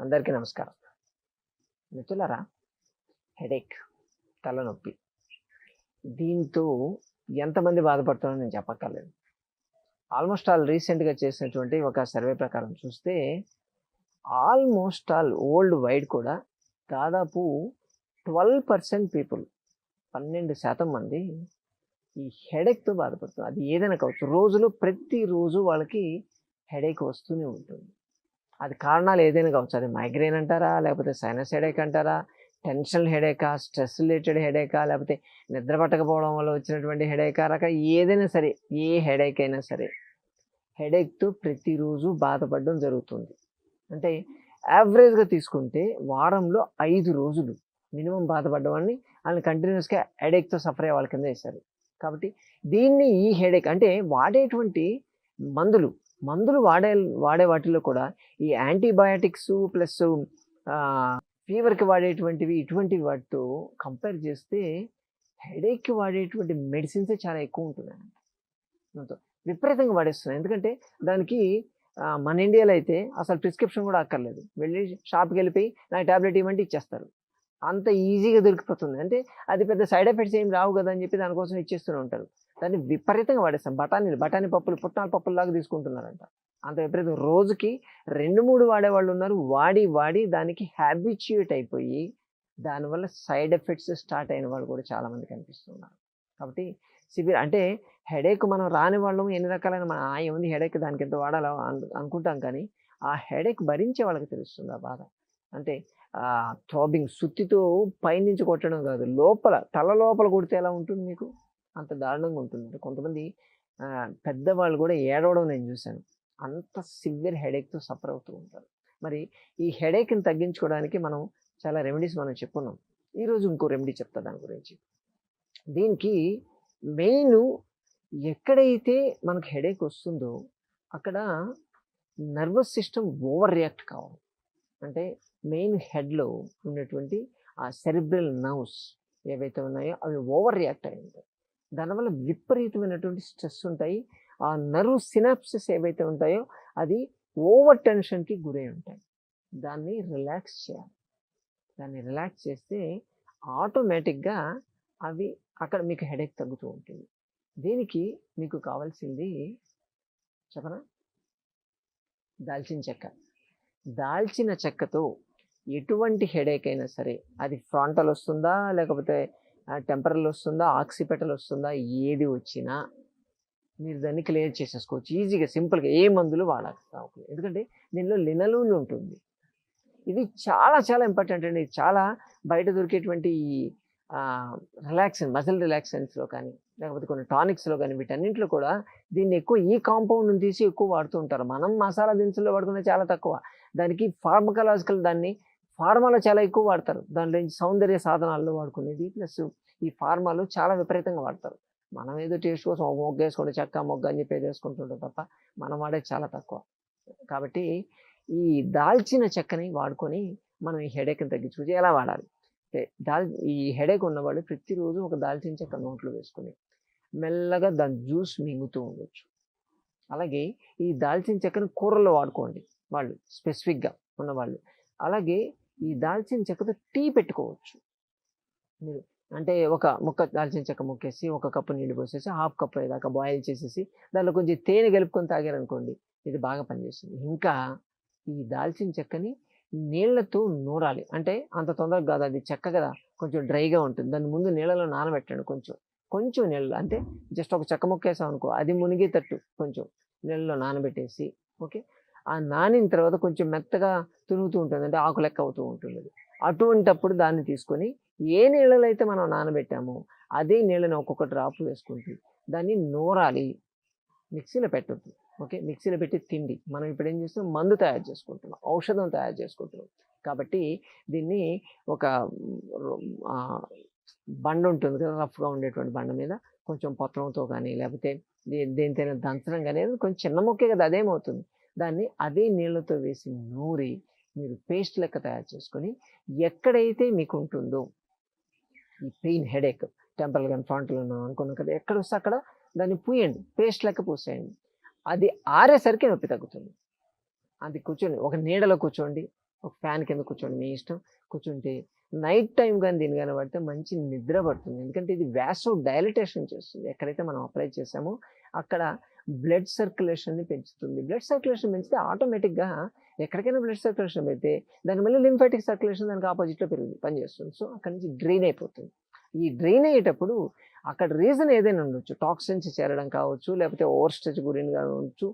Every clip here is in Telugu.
అందరికీ నమస్కారం. మిత్రులరా హెడేక్ తలనొప్పి. దీంతో ఎంతమంది బాధపడుతున్నారో నేను చెప్పక్కర్లేదు. ఆల్మోస్ట్ ఆల్ రీసెంట్గా చేసినటువంటి ఒక సర్వే ప్రకారం చూస్తే ఆల్మోస్ట్ ఆల్ ఓల్డ్ వైడ్ కూడా దాదాపు ట్వెల్వ్ పర్సెంట్ పీపుల్ పన్నెండు శాతం మంది ఈ హెడేక్తో బాధపడుతున్నారు. అది ఏదైనా కావచ్చు. రోజులో ప్రతిరోజు వాళ్ళకి హెడేక్ వస్తూనే ఉంటుంది. అది కారణాలు ఏదైనా కావచ్చు. అది మైగ్రేన్ అంటారా? లేకపోతే సైనస్ హెడేక్ అంటారా? టెన్షన్ హెడేకా? స్ట్రెస్ రిలేటెడ్ హెడేకా? లేకపోతే నిద్ర పట్టకపోవడం వల్ల వచ్చినటువంటి హెడేకా? రక ఏదైనా సరే ఏ హెడేక్ అయినా సరే హెడేక్తో ప్రతిరోజు బాధపడడం జరుగుతుంది. అంటే యావరేజ్గా తీసుకుంటే వారంలో ఐదు రోజులు మినిమం బాధపడ్డం అని వాళ్ళని కంటిన్యూస్గా హెడేక్తో సఫర్ అయ్యే వాళ్ళ కింద వేశారు కాబట్టి దీన్ని ఈ హెడేక్ అంటే వాడేటువంటి మందులు మందులు వాడే వాడే వాటిలో కూడా ఈ యాంటీబయాటిక్స్ ప్లస్ ఫీవర్కి వాడేటువంటివి ఇటువంటి వాటితో కంపేర్ చేస్తే హెడేక్కి వాడేటువంటి మెడిసిన్సే చాలా ఎక్కువ ఉంటున్నాయి. విపరీతంగా వాడేస్తున్నాయి. ఎందుకంటే దానికి మన ఇండియాలో అయితే అసలు ప్రిస్క్రిప్షన్ కూడా అక్కర్లేదు. వెళ్ళి షాప్కి వెళ్ళిపోయి నాకు ట్యాబ్లెట్ ఇవ్వండి ఇచ్చేస్తారు. అంత ఈజీగా దొరికిపోతుంది. అంటే అది పెద్ద సైడ్ ఎఫెక్ట్స్ ఏం రావు కదా అని చెప్పి దానికోసం ఇచ్చేస్తూనే ఉంటారు. దాన్ని విపరీతంగా వాడేస్తాం. బఠానీలు బఠానీ పప్పులు పుట్నాల పప్పుల్లాగా తీసుకుంటున్నారంట. అంత విపరీతం. రోజుకి రెండు మూడు వాడేవాళ్ళు ఉన్నారు. వాడి వాడి దానికి హ్యాబిచ్యుయేట్ అయిపోయి దానివల్ల సైడ్ ఎఫెక్ట్స్ స్టార్ట్ అయిన వాళ్ళు కూడా చాలామంది కనిపిస్తున్నారు. కాబట్టి సివియర్ అంటే హెడేక్ మనం రాని వాళ్ళం ఎన్ని రకాలైన మన ఆ ఏముంది హెడేక్ దానికి ఎంత వాడాలో అనుకుంటాం కానీ ఆ హెడేక్ భరించే వాళ్ళకి తెలుస్తుంది ఆ బాధ. అంటే థ్రోబింగ్ సుత్తితో పైనుంచి కొట్టడం కాదు లోపల తల లోపల కొడితే ఎలా ఉంటుంది మీకు? అంత దారుణంగా ఉంటుంది. కొంతమంది పెద్దవాళ్ళు కూడా ఏడవడం నేను చూశాను. అంత సివియర్ హెడేక్తో సఫర్ అవుతూ ఉంటారు. మరి ఈ హెడేక్ని తగ్గించుకోవడానికి మనం చాలా రెమెడీస్ మనం చెప్పుకున్నాం. ఈరోజు ఇంకో రెమెడీ చెప్తా దాని గురించి. దీనికి మెయిన్ ఎక్కడైతే మనకు హెడేక్ వస్తుందో అక్కడ నర్వస్ సిస్టమ్ ఓవర్ రియాక్ట్ కావాలి అంటే మెయిన్ హెడ్లో ఉన్నటువంటి ఆ సెరిబ్రల్ నర్వ్స్ ఏవైతే ఉన్నాయో అవి ఓవర్ రియాక్ట్ అయి ఉంటాయి. దానివల్ల విపరీతమైనటువంటి స్ట్రెస్ ఉంటాయి. ఆ నర్వ్ సినాప్సెస్ ఏవైతే ఉంటాయో అది ఓవర్ టెన్షన్కి గురై ఉంటాయి. దాన్ని రిలాక్స్ చేయాలి. దాన్ని రిలాక్స్ చేస్తే ఆటోమేటిక్గా అవి అక్కడ మీకు హెడేక్ తగ్గుతూ ఉంటుంది. దీనికి మీకు కావాల్సింది చెప్పనా? దాల్చిన చెక్క. దాల్చిన చెక్కతో ఎటువంటి హెడేక్ అయినా సరే అది ఫ్రాంటల్ వస్తుందా? లేకపోతే టెంపరల్ వస్తుందా ఆక్సిపెటల్ వస్తుందా ఏది వచ్చినా మీరు దాన్ని క్లియర్ చేసేసుకోవచ్చు. ఈజీగా సింపుల్గా ఏ మందులు వాడాల్సిన ఎందుకంటే దీనిలో లినలూన్ ఉంటుంది. ఇది చాలా చాలా ఇంపార్టెంట్ అండి. చాలా బయట దొరికేటువంటి రిలాక్సన్ మజిల్ రిలాక్సెన్స్లో కానీ లేకపోతే కొన్ని టానిక్స్లో కానీ వీటన్నింటిలో కూడా దీన్ని ఎక్కువ ఈ కాంపౌండ్ని తీసి ఎక్కువ వాడుతూ ఉంటారు. మనం మసాలా దినుసుల్లో వాడుకునే చాలా తక్కువ. దానికి ఫార్మకలాజికల్ దాన్ని ఫార్మాలో చాలా ఎక్కువ వాడతారు. దాంట్లో సౌందర్య సాధనాల్లో వాడుకునేది ప్లస్ ఈ ఫార్మాలో చాలా విపరీతంగా వాడతారు. మనం ఏదో టేస్ట్ కోసం ఒక మొగ్గ వేసుకోండి చెక్క మొగ్గ అని చెప్పి వేసుకుంటుంటాం తప్ప మనం వాడేది చాలా తక్కువ. కాబట్టి ఈ దాల్చిన చెక్కని వాడుకొని మనం ఈ హెడేక్ని తగ్గించుకోవచ్చు ఎలా వాడాలి? దాల్ ఈ హెడేక్ ఉన్నవాళ్ళు ప్రతిరోజు ఒక దాల్చిన చెక్క నోట్లో వేసుకుని మెల్లగా దాని జ్యూస్ మింగుతూ ఉండొచ్చు. అలాగే ఈ దాల్చిన చెక్కను కూరల్లో వాడుకోండి వాళ్ళు స్పెసిఫిక్గా ఉన్నవాళ్ళు. అలాగే ఈ దాల్చిన చెక్కతో టీ పెట్టుకోవచ్చు. మీరు అంటే ఒక ముక్క దాల్చిన చెక్క ముక్కేసి ఒక కప్పు నీళ్ళు పోసేసి హాఫ్ కప్ దాకా బాయిల్ చేసేసి దాంట్లో కొంచెం తేనె కలుపుకొని తాగారనుకోండి ఇది బాగా పనిచేస్తుంది. ఇంకా ఈ దాల్చిన చెక్కని నీళ్ళతో నూరాలి. అంటే అంత తొందరగా కాదు అది చెక్క కదా కొంచెం డ్రైగా ఉంటుంది. దాని ముందు నీళ్ళలో నానబెట్టండి కొంచెం. కొంచెం నీళ్ళు అంటే జస్ట్ ఒక చెక్క ముక్కేసాం అనుకో అది మునిగేటట్టు కొంచెం నీళ్ళలో నానబెట్టేసి ఓకే? ఆ నానిన తర్వాత కొంచెం మెత్తగా తిరుగుతూ ఉంటుంది. అంటే ఆకు లెక్క అవుతూ ఉంటుంది అటువంటప్పుడు దాన్ని తీసుకొని ఏ నీళ్ళలో అయితే మనం నానబెట్టామో అదే నీళ్ళని ఒక్కొక్క డ్రాప్ వేసుకుంటే దాన్ని నూరాలి. మిక్సీలో పెట్టద్దు. ఓకే? మిక్సీలో పెట్టి తిండి. మనం ఇప్పుడు ఏం చేస్తాం మందు తయారు చేసుకుంటున్నాం. ఔషధం తయారు చేసుకుంటున్నాం. కాబట్టి దీన్ని ఒక బండ ఉంటుంది కదా రఫ్గా ఉండేటువంటి బండ మీద కొంచెం పత్రంతో కానీ లేకపోతే దే- దంచడం కానీ కొంచెం చిన్న మొక్కే కదా అదేమవుతుంది. దాన్ని అదే నీళ్ళతో వేసి నూరి మీరు పేస్ట్ లెక్క తయారు చేసుకొని ఎక్కడైతే మీకు ఉంటుందో ఈ పెయిన్ హెడేక్ టెంపల్ కానీ ఫాంట్లు అనుకున్నాం కదా ఎక్కడ వస్తే అక్కడ దాన్ని పూయండి పేస్ట్ లెక్క పూసేయండి. అది ఆరేసరికి నొప్పి తగ్గుతుంది. అది కూర్చోండి ఒక నీడలో కూర్చోండి ఒక ఫ్యాన్ కింద కూర్చోండి మీ ఇష్టం. కూర్చుంటే నైట్ టైం కానీ దీని కానీ పడితే మంచి నిద్ర పడుతుంది. ఎందుకంటే ఇది వ్యాసో డైలిటేషన్ చేస్తుంది. ఎక్కడైతే మనం అప్లై చేసామో అక్కడ బ్లడ్ సర్క్యులేషన్ని పెంచుతుంది. బ్లడ్ సర్క్యులేషన్ పెంచితే ఆటోమేటిక్గా ఎక్కడికైనా బ్లడ్ సర్క్యులేషన్ పెడితే దాని మళ్ళీ లింఫాటిక్ సర్క్యులేషన్ దానికి ఆపోజిట్లో పెరుగు పనిచేస్తుంది. సో అక్కడి నుంచి డ్రైన్ అయిపోతుంది. ఈ డ్రైన్ అయ్యేటప్పుడు అక్కడ రీజన్ ఏదైనా ఉండొచ్చు. టాక్సిన్స్ చేరడం కావచ్చు లేకపోతే ఓవర్ స్ట్రెచ్ గురిని కావచ్చు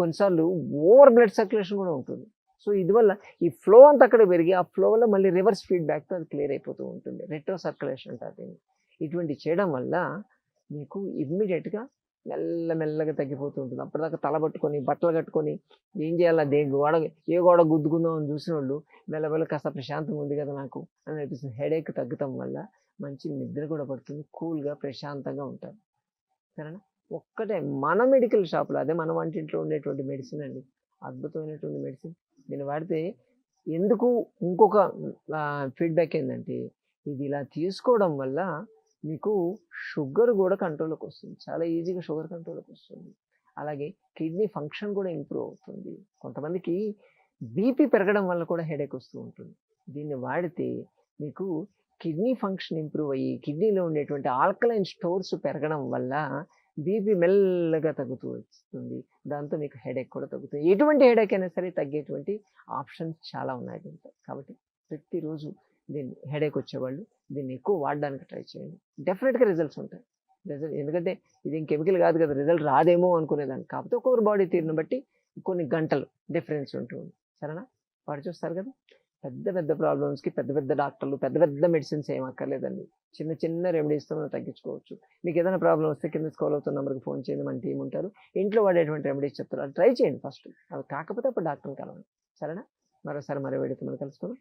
కొన్నిసార్లు ఓవర్ బ్లడ్ సర్క్యులేషన్ కూడా ఉంటుంది. సో ఇదివల్ల ఈ ఫ్లో అంతా అక్కడ పెరిగి ఆ ఫ్లో వల్ల మళ్ళీ రివర్స్ ఫీడ్బ్యాక్తో అది క్లియర్ అయిపోతూ ఉంటుంది. రెట్రో సర్క్యులేషన్ అంటారు దీన్ని. ఇటువంటి చేయడం వల్ల మీకు ఇమ్మీడియట్గా మెల్లమెల్లగా తగ్గిపోతూ ఉంటుంది. అప్పటిదాకా తల పట్టుకొని బట్టలు కట్టుకొని ఏం చేయాలా? దే గోడ ఏ గోడ గుద్దుకుందాం అని చూసిన వాళ్ళు మెల్లమెల్ల కాస్త ప్రశాంతంగా ఉంది కదా నాకు అని అనిపిస్తుంది. హెడేక్ తగ్గటం వల్ల మంచి నిద్ర కూడా పడుతుంది. కూల్గా ప్రశాంతంగా ఉంటారు. సరేనా? ఒక్కటే మన మెడికల్ షాప్లో అదే మన వంటింట్లో ఉండేటువంటి మెడిసిన్ అండి. అద్భుతమైనటువంటి మెడిసిన్. దీన్ని వాడితే ఎందుకు ఇంకొక ఫీడ్బ్యాక్ ఏంటంటే ఇది ఇలా తీసుకోవడం వల్ల మీకు షుగర్ కూడా కంట్రోల్కి వస్తుంది. చాలా ఈజీగా షుగర్ కంట్రోల్కి వస్తుంది. అలాగే కిడ్నీ ఫంక్షన్ కూడా ఇంప్రూవ్ అవుతుంది. కొంతమందికి బీపీ పెరగడం వల్ల కూడా హెడేక్ వస్తూ ఉంటుంది. దీన్ని వాడితే మీకు కిడ్నీ ఫంక్షన్ ఇంప్రూవ్ అయ్యి కిడ్నీలో ఉండేటువంటి ఆల్కలైన్ స్టోర్స్ పెరగడం వల్ల బీపీ మెల్లగా తగ్గుతూ వస్తుంది. దాంతో మీకు హెడేక్ కూడా తగ్గుతుంది. ఎటువంటి హెడేక్ అయినా సరే తగ్గేటువంటి ఆప్షన్స్ చాలా ఉన్నాయి దీంట్లో. కాబట్టి ప్రతిరోజు దీన్ని హెడేక్ వచ్చేవాళ్ళు దీన్ని ఎక్కువ వాడడానికి ట్రై చేయండి. డెఫినెట్గా రిజల్ట్స్ ఉంటాయి. రిజల్ట్ ఎందుకంటే ఇది కెమికల్ కాదు కదా రిజల్ట్ రాదేమో అనుకునేదాన్ని. కాకపోతే ఒక్కొక్కరు బాడీ తీరును బట్టి కొన్ని గంటలు డిఫరెన్స్ ఉంటుంది సరేనా? వాడు చూస్తారు కదా? పెద్ద పెద్ద ప్రాబ్లమ్స్కి పెద్ద పెద్ద డాక్టర్లు పెద్ద పెద్ద మెడిసిన్స్ ఏం అక్కర్లేదండి. చిన్న చిన్న రెమెడీస్తో మనం తగ్గించుకోవచ్చు. మీకు ఏదైనా ప్రాబ్లం వస్తే కింద స్కాల్ అవుతున్న నెంబర్కి ఫోన్ చేయండి మన టీం ఉంటారు. ఇంట్లో వాడేటువంటి రెమెడీస్ చెప్తారు. అది ట్రై చేయండి ఫస్ట్ అవి కాకపోతే అప్పుడు డాక్టర్ని కలవండి. సరేనా? మరోసారి మరో వేడితో మనం కలుసుకుందాం.